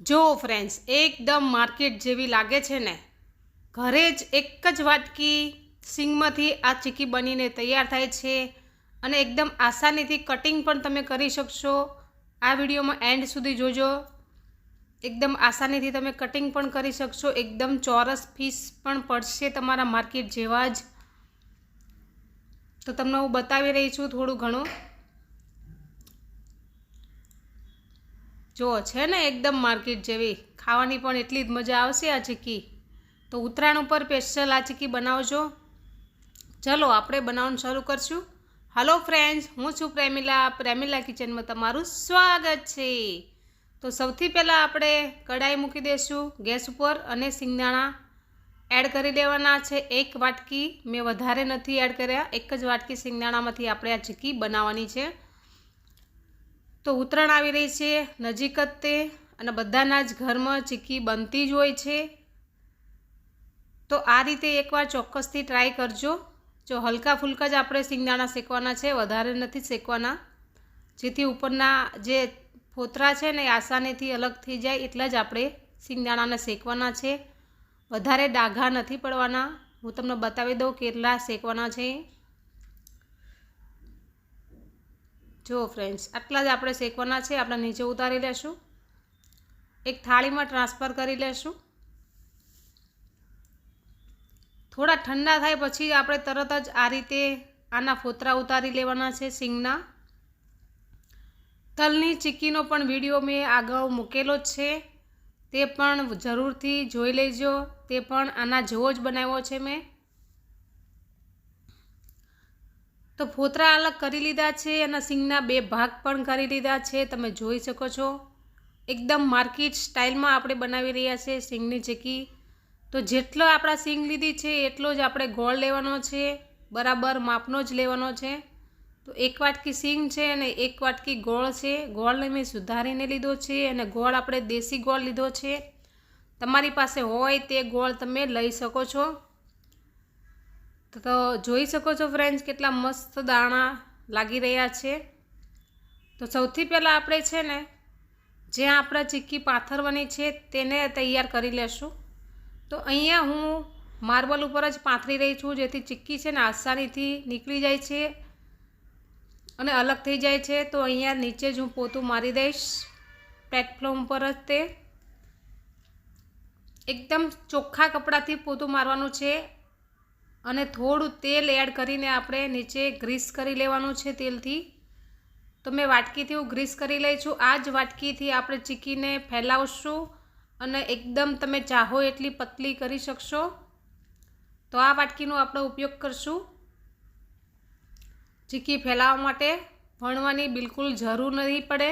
જો ફ્રેન્ડ્સ એકદમ માર્કેટ જેવી લાગે છે ને, ઘરે જ એક જ વાટકી સિંગમાંથી આ ચીકી બનીને તૈયાર થાય છે અને એકદમ આસાનીથી કટિંગ પણ તમે કરી શકશો. આ વિડીયોમાં એન્ડ સુધી જોજો. એકદમ આસાનીથી તમે કટિંગ પણ કરી શકશો. એકદમ ચોરસ ફીસ પણ પડશે તમારા માર્કેટ જેવા જ. તો તમને હું બતાવી રહી છું થોડું ઘણું. જો, છે ને એકદમ માર્કેટ જેવી. ખાવાની પણ એટલી જ મજા આવશે આ ચીકી તો ઉત્તરાયણ ઉપર સ્પેશિયલ આ ચીકી બનાવજો. ચલો, આપણે બનાવવાનું શરૂ કરશું. હલો ફ્રેન્ડ્સ હું છું પ્રેમિલા. પ્રેમિલા કિચનમાં તમારું સ્વાગત છે. તો સૌથી પહેલાં આપણે કઢાઈ મૂકી દઈશું ગેસ ઉપર અને સિંગદાણા એડ કરી દેવાના છે. એક વાટકી. મેં વધારે નથી એડ કર્યા. એક જ વાટકી સિંગદાણામાંથી આપણે આ ચીકી બનાવવાની છે. તો ઉત્તરાયણ આવી રહી છે, નજીક જ તે અને બધાના જ ઘરમાં ચીકી બનતી જ હોય છે. તો આ રીતે એકવાર ચોક્કસથી ટ્રાય કરજો. જો હલકા ફુલકા જ આપણે સિંગદાણા શેકવાના છે, વધારે નથી શેકવાના. જેથી ઉપરના જે ફોતરા છે ને આસાનીથી અલગ થઈ જાય, એટલા જ આપણે સિંગદાણાને શેકવાના છે. વધારે ડાઘા નથી પડવાના. હું તમને બતાવી દઉં કેટલા શેકવાના છે. જો ફ્રેન્ડ્સ આટલા જ આપણે શેકવાના છે, આપણે નીચે ઉતારી લેશું. એક થાળીમાં ટ્રાન્સફર કરી લેશું. થોડા ઠંડા થાય પછી આપણે તરત જ આ રીતે આના ફોતરા ઉતારી લેવાના છે સિંગના. તલની ચીક્કીનો પણ વીડિયો મેં આગળ મૂકેલો જ છે. તે પણ જરૂરથી જોઈ લેજો. તે પણ આના જેવો જ બનાવ્યો છે મેં. તો ફોતરા અલગ કરી લીધા છે અને સિંગના બે ભાગ પણ કરી લીધા છે, તમે જોઈ શકો છો. એકદમ માર્કેટ સ્ટાઇલમાં આપણે બનાવી રહ્યા છે સિંગની ચીકી. તો જેટલો આપણા સિંગ લીધી છે, એટલો જ આપણે ગોળ લેવાનો છે, બરાબર માપનો જ લેવાનો છે. તો એક વાટકી સિંગ છે અને એક વાટકી ગોળ છે. ગોળને મેં સુધારીને લીધો છે અને ગોળ આપણે દેશી ગોળ લીધો છે. તમારી પાસે હોય તે ગોળ તમે લઈ શકો છો. તો જોઈ શકો છો ફ્રેન્ડ્સ કેટલા મસ્ત દાણા લાગી રહ્યા છે. તો સૌથી પહેલાં આપણે છે ને, જ્યાં આપણા ચીક્કી પાથરવાની છે તેને તૈયાર કરી લેશું. તો અહીંયા હું માર્બલ ઉપર જ પાથરી રહી છું, જેથી ચીક્કી છે ને આસાનીથી નીકળી જાય છે અને અલગ થઈ જાય છે. તો અહીંયા નીચે જ હું પોતું મારી દઈશ પ્લેટફોર્મ પર જ તે. એકદમ ચોખ્ખા કપડાથી પોતું મારવાનું છે. અને થોડું તેલ એડ કરીને આપણે નીચે ગ્રીસ કરી લેવાનું છે તેલથી. તો મેં વાટકીથી હું ગ્રીસ કરી લઈ છું. આ જ વાટકીથી આપણે ચીકીને ફેલાવશું અને એકદમ તમે ચાહો એટલી પતલી કરી શકશો. તો આ વાટકીનો આપણે ઉપયોગ કરશું. ચીકી ફેલાવવા માટે વણવાની બિલકુલ જરૂર નહીં પડે,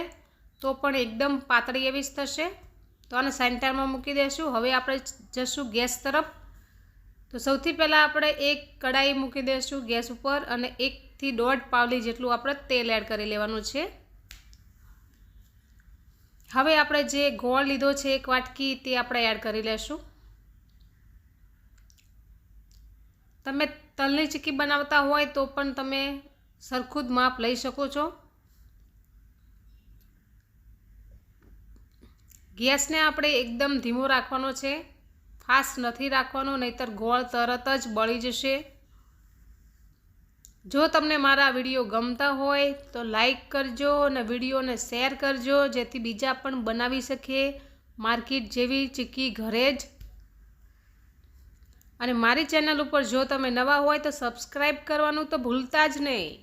તો પણ એકદમ પાતળી એવી જ થશે. તો આને સેન્ટરમાં મૂકી દઈશું હવે આપણે જશું ગેસ તરફ. તો સૌથી પહેલાં આપણે એક કડાઈ મૂકી દઈશું ગેસ ઉપર અને એકથી દોઢ પાવલી જેટલું આપણે તેલ એડ કરી લેવાનું છે. હવે આપણે જે ગોળ લીધો છે, એક વાટકી તે આપણે એડ કરી લેશું. તમે તલની ચીક્કી બનાવતા હોય તો પણ તમે સરખું જ માપ લઈ શકો છો. ગેસને આપણે એકદમ ધીમો રાખવાનો છે. ફાસ્ટ નથી રાખવાનો, નહીતર ગોળ તરત જ બળી જશે. જો તમને મારા વીડિયો ગમતા હોય તો લાઈક કરજો અને વિડીયોને શેર કરજો, જેથી બીજા પણ બનાવી શકીએ માર્કેટ જેવી ચીક્કી ઘરે જ. અને મારી ચેનલ ઉપર જો તમે નવા હોય તો સબસ્ક્રાઈબ કરવાનું તો ભૂલતા જ નહીં.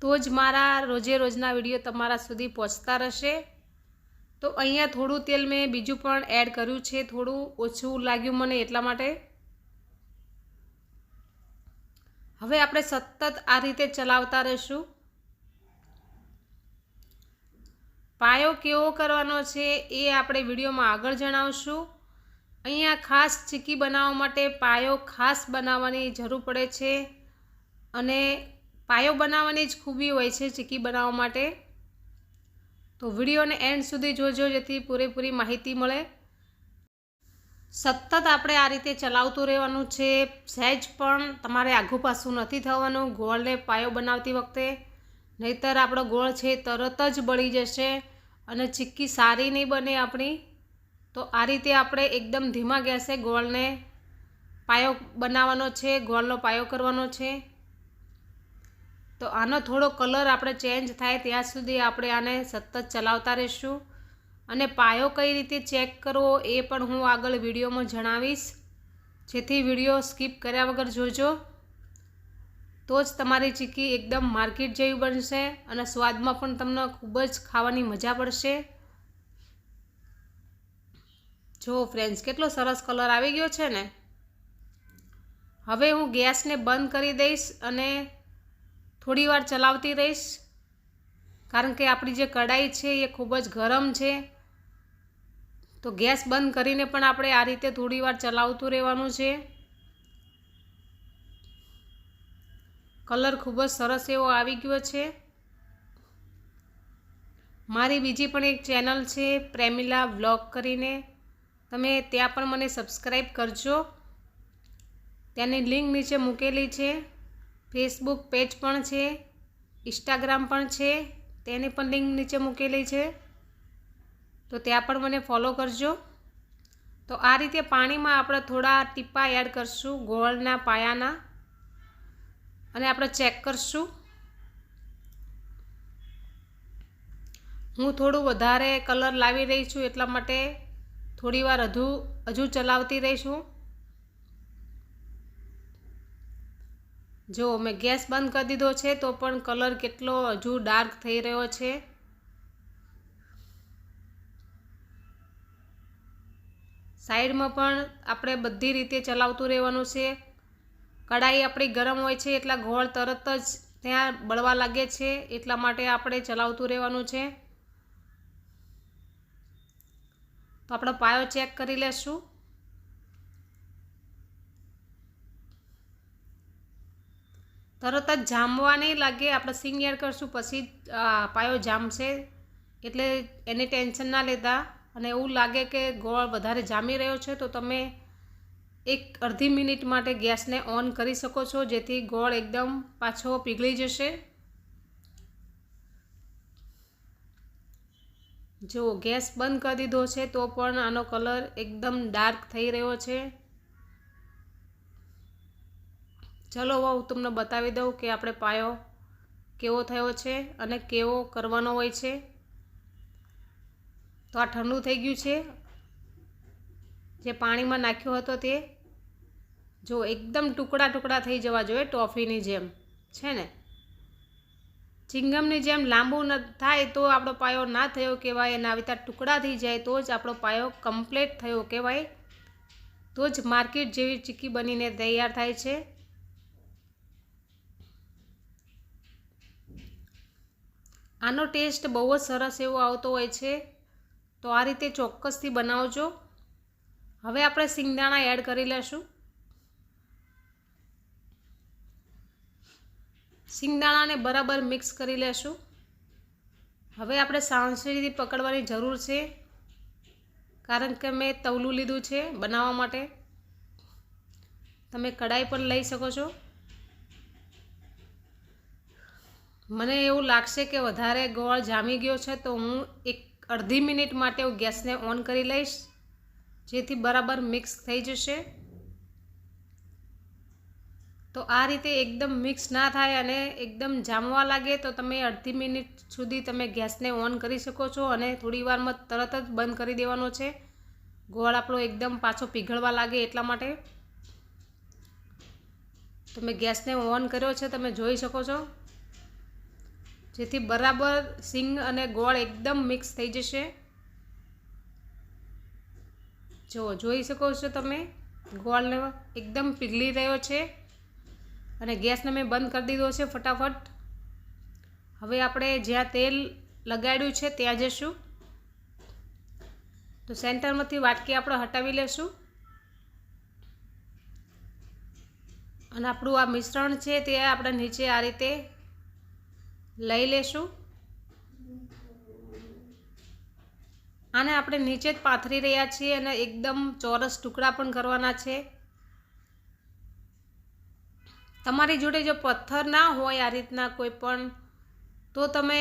તો જ મારા રોજે રોજના વીડિયો તમારા સુધી પહોંચતા રહેશે. તો અહીંયા થોડું તેલ મેં બીજું પણ એડ કર્યું છે, થોડું ઓછું લાગ્યું મને એટલા માટે. હવે આપણે સતત આ રીતે ચલાવતા રહીશું. પાયો કેવો કરવાનો છે એ આપણે વિડીયોમાં આગળ જણાવશું. અહીંયા ખાસ ચીકી બનાવવા માટે પાયો ખાસ બનાવવાની જરૂર પડે છે અને પાયો બનાવવાની જ ખૂબી હોય છે ચીકી બનાવવા માટે. તો વિડીયોને એન્ડ સુધી જોજો, જેથી પૂરેપૂરી માહિતી મળે. સતત આપણે આ રીતે ચલાવતું રહેવાનું છે. સહેજ પણ તમારે આઘું પાછું નથી થવાનું. ગોળને પાયો બનાવતી વખતે નહીતર આપણો ગોળ છે તરત જ બળી જશે અને ચીક્કી સારી નહીં બને આપણી. તો આ રીતે આપણે એકદમ ધીમા ગેસે ગોળને પાયો બનાવવાનો છે, ગોળનો પાયો કરવાનો છે. તો આનો થોડો કલર આપણે ચેન્જ થાય ત્યાં સુધી આપણે આને સતત ચલાવતા રહીશું. અને પાયો કઈ રીતે ચેક કરવો એ પણ હું આગળ વિડીયોમાં જણાવીશ. જેથી વીડિયો સ્કીપ કર્યા વગર જોજો. તો જ તમારી ચીકી એકદમ માર્કેટ જેવી બનશે અને સ્વાદમાં પણ તમને ખૂબ જ ખાવાની મજા પડશે. જો ફ્રેન્ડ્સ, કેટલો સરસ કલર આવી ગયો છે ને? હવે હું ગેસને બંધ કરી દઈશ અને થોડી વાર ચલાવતી રહીશ. કારણ કે આપણી જે કઢાઈ છે એ ખૂબ જ ગરમ છે. તો ગેસ બંધ કરીને પણ આપણે આ રીતે થોડી વાર ચલાવતું રહેવાનું છે. કલર ખૂબ જ સરસ એવો આવી ગયો છે. મારી બીજી પણ એક ચેનલ છે, પ્રેમિલા વ્લોગ કરીને. તમે ત્યાં પણ મને સબસ્ક્રાઈબ કરજો. ત્યાંની લિંક નીચે મૂકેલી છે. ફેસબુક પેજ પણ છે, ઇન્સ્ટાગ્રામ પણ છે, તેની પણ લિંક નીચે મૂકેલી છે. તો ત્યાં પણ મને ફોલો કરજો. તો આ રીતે પાણીમાં આપણે થોડા ટીપા એડ કરશું, ગોળના પાયાના. અને આપણે ચેક કરશું. હું થોડું વધારે કલર લાવી રહી છું, એટલા માટે થોડી વાર હજુ હજુ ચલાવતી રહીશું. જો મેં ગેસ બંધ કરી દીધો છે, તો પણ કલર કેટલો હજુ ડાર્ક થઈ રહ્યો છે. સાઈડમાં પણ આપણે બધી રીતે ચલાવતું રહેવાનું છે. કઢાઈ આપણી ગરમ હોય છે, એટલા ગોળ તરત જ ત્યાં બળવા લાગે છે, એટલા માટે આપણે ચલાવતું રહેવાનું છે. તો આપણો પાયો ચેક કરી લેશું. તરત જ જામવા નહીં લાગે, આપણે સિંગ એડ કરશું, પછી પાયો જામશે. એટલે એની ટેન્શન ના લેતા. અને એવું લાગે કે ગોળ વધારે જામી રહ્યો છે, તો તમે એક અડધી મિનિટ માટે ગેસને ઓન કરી શકો છો, જેથી ગોળ એકદમ પાછો પીગળી જશે. જો ગેસ બંધ કરી દીધો છે, તો પણ આનો કલર એકદમ ડાર્ક થઈ રહ્યો છે. ચલો હું તમને બતાવી દઉં કે આપણે પાયો કેવો થયો છે અને કેવો કરવાનો હોય છે. તો આ ઠંડુ થઈ ગયું છે. જે પાણીમાં નાખ્યો હતો તે જો એકદમ ટુકડા ટુકડા થઈ જવા જોઈએ ટોફીની જેમ, છે ને? ચિંગમની જેમ લાંબુ ન થાય તો આપણો પાયો ના થયો કહેવાય અને આવી ટુકડા થઈ જાય તો જ આપણો પાયો કમ્પ્લીટ થયો કહેવાય. તો જ માર્કેટ જેવી ચીક્કી બનીને તૈયાર થાય છે. આનો ટેસ્ટ બહુ જ સરસ એવો આવતો હોય છે. તો આ રીતે ચોક્કસથી બનાવજો. હવે આપણે સિંગદાણા એડ કરી લેશું. સિંગદાણાને બરાબર મિક્સ કરી લેશું. હવે આપણે સાંસળીથી પકડવાની જરૂર છે. કારણ કે મેં તવલું લીધું છે બનાવવા માટે. તમે કઢાઈ પણ લઈ શકો છો. મને એવું લાગશે કે વધારે ગોળ જામી ગયો છે તો હું એક અડધી મિનિટ માટે હું ગેસને ઓન કરી લઈશ, જેથી બરાબર મિક્સ થઈ જશે. તો આ રીતે એકદમ મિક્સ ના થાય અને એકદમ જામવા લાગે તો તમે અડધી મિનિટ સુધી તમે ગેસને ઓન કરી શકો છો અને થોડી વારમાં તરત જ બંધ કરી દેવાનો છે. ગોળ આપણો એકદમ પાછો પીઘળવા લાગે એટલા માટે. તમે ગેસને ઓન કર્યો છે તમે જોઈ શકો છો. જેથી બરાબર સિંગ અને ગોળ એકદમ મિક્સ થઈ જશે. જો, જોઈ શકો છો તમે? ગોળને એકદમ પીગળી રહ્યો છે. અને ગેસને મેં બંધ કરી દીધો છે ફટાફટ. હવે આપણે જ્યાં તેલ લગાડ્યું છે ત્યાં જશું. તો સેન્ટરમાંથી વાટકી આપણે હટાવી લેશું. અને આપણું આ મિશ્રણ છે તે આપણે નીચે આ રીતે લઈ લેશું. આને આપણે નીચે જ પાથરી રહ્યા છીએ અને એકદમ ચોરસ ટુકડા પણ કરવાના છે. તમારી જોડે જો પથ્થર ના હોય આ રીતના કોઈ પણ, તો તમે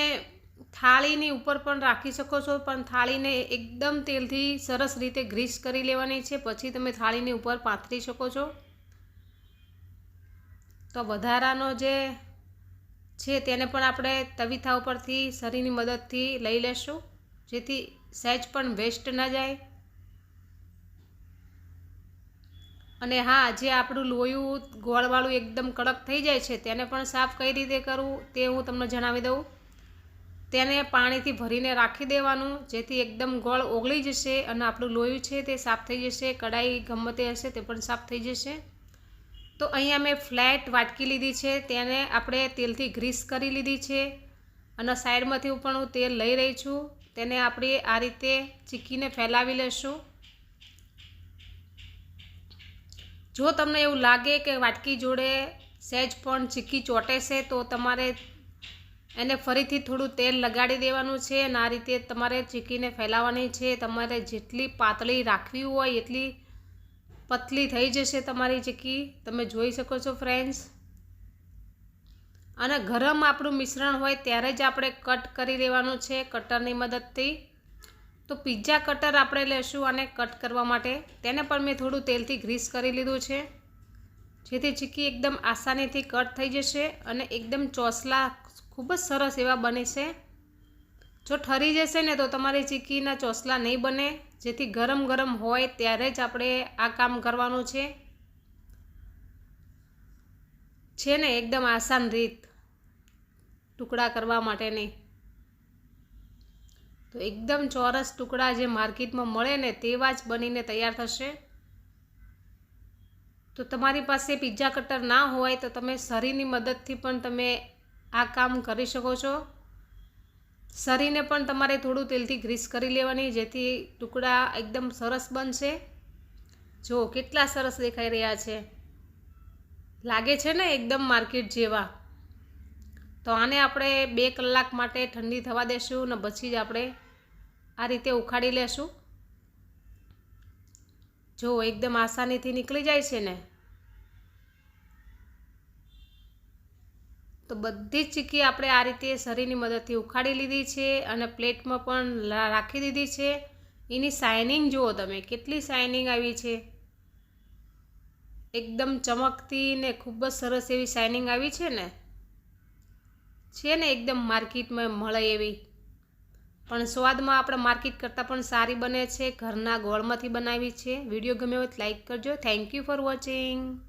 થાળીની ઉપર પણ રાખી શકો છો, પણ થાળીને એકદમ તેલથી સરસ રીતે ગ્રીસ કરી લેવાની છે, પછી તમે થાળીની ઉપર પાથરી શકો છો. તો વધારાનો જે છે તેને પણ આપણે તવીથા ઉપરથી સરીની મદદથી લઈ લેશું, જેથી સહેજ પણ વેસ્ટ ન જાય. અને હા, જે આપણું લોયું ગોળવાળું એકદમ કડક થઈ જાય છે, તેને પણ સાફ કઈ રીતે કરવું તે હું તમને જણાવી દઉં. તેને પાણીથી ભરીને રાખી દેવાનું, જેથી એકદમ ગોળ ઓગળી જશે અને આપણું લોયું છે તે સાફ થઈ જશે, કડાઈ ગમે તે હશે તે પણ સાફ થઈ જશે. તો અહીંયા મેં ફ્લેટ વાટકી લીધી છે, તેને આપણે તેલથી ગ્રીસ કરી લીધી છે અને સાઈડમાંથી પણ હું તેલ લઈ રહી છું, તેને આપણે આ રીતે ચીકીને ફેલાવી લેશું. જો તમને એવું લાગે કે વાટકી જોડે સહેજ પણ ચીકી ચોટે છે, તો તમારે એને ફરીથી થોડું તેલ લગાડી દેવાનું છે અને આ રીતે તમારે ચીકીને ફેલાવવાની છે, તમારે જેટલી પાતળી રાખવી હોય એટલી પતલી થઈ જશે તમારી ચીકી તમે જોઈ શકો છો ફ્રેન્ડ્સ અને ગરમ આપણું મિશ્રણ હોય ત્યારે જ આપણે કટ કરી લેવાનું છે કટરની મદદથી. તો પિઝા કટર આપણે લેશું અને કટ કરવા માટે. તેને પણ મેં થોડું તેલથી ગ્રીસ કરી લીધું છે. જેથી ચીકી એકદમ આસાનીથી કટ થઈ જશે અને એકદમ ચોસલા, ખૂબ જ સરસ એવા બને છે. જો ઠરી જશે ને તો તમારી ચીકીના ચોસલા નહીં બને. જેથી ગરમ ગરમ હોય ત્યારે જ આપણે આ કામ કરવાનું છે. છે ને એકદમ આસાન રીત ટુકડા કરવા માટેની. તો એકદમ ચોરસ ટુકડા જે માર્કેટમાં મળે ને તેવા જ બનીને તૈયાર થશે. તો તમારી પાસે પિઝા કટર ના હોય તો તમે શરીરની મદદથી પણ તમે આ કામ કરી શકો છો. સરીને પણ તમારે થોડું તેલથી ગ્રીસ કરી લેવાની, જેથી ટુકડા એકદમ સરસ બનશે. જો કેટલા સરસ દેખાઈ રહ્યા છે. લાગે છે ને એકદમ માર્કેટ જેવા. તો આને આપણે બે કલાક માટે ઠંડી થવા દેશું ને પછી જ આપણે આ રીતે ઉખાડી લેશું. જો એકદમ આસાનીથી નીકળી જાય છે ને. તો બધી જ ચીકી આપણે આ રીતે શરીરની મદદથી ઉખાડી લીધી છે અને પ્લેટમાં પણ રાખી દીધી છે. એની શાઇનિંગ જુઓ તમે, કેટલી શાઇનિંગ આવી છે. એકદમ ચમકતી ને ખૂબ જ સરસ એવી શાઇનિંગ આવી છે ને. છે ને એકદમ માર્કેટમાં મળે એવી. પણ સ્વાદમાં આપણે માર્કેટ કરતાં પણ સારી બને છે. ઘરના ગોળમાંથી બનાવી છે. વીડિયો ગમે હોય લાઇક કરજો. Thank you for watching.